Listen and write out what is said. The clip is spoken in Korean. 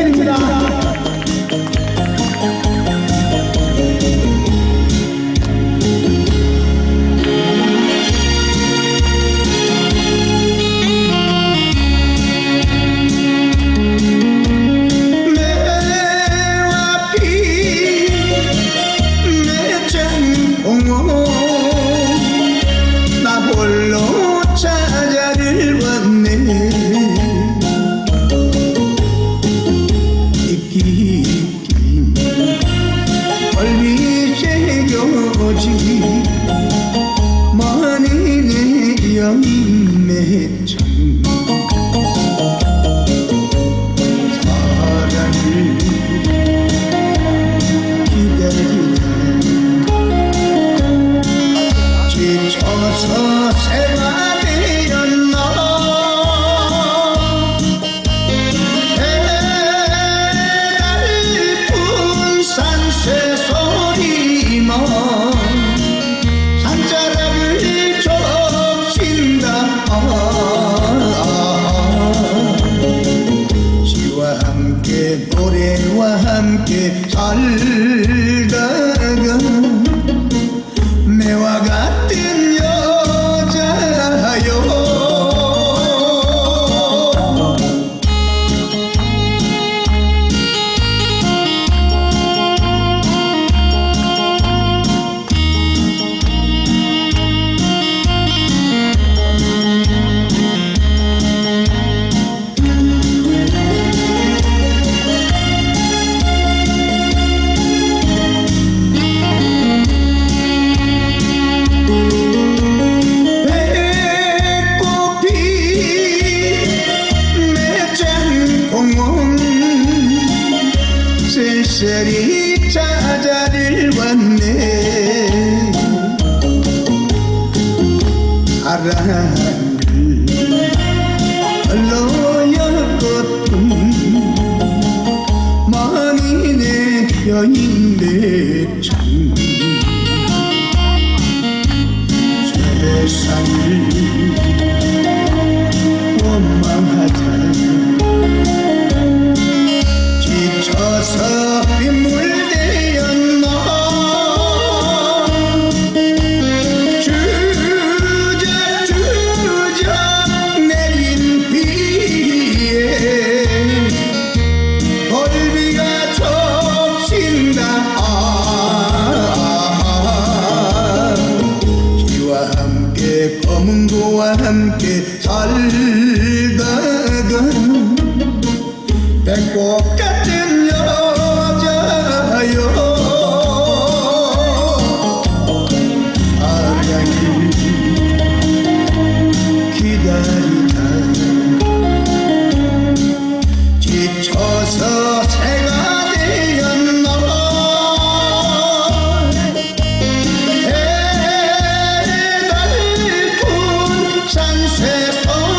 kidding me, dog. 맺힌 saudade 찾아를 왔네. 사랑을 흘러였거든 많이 내 편인데 참. 세상을 잘 되건 백곡 oh.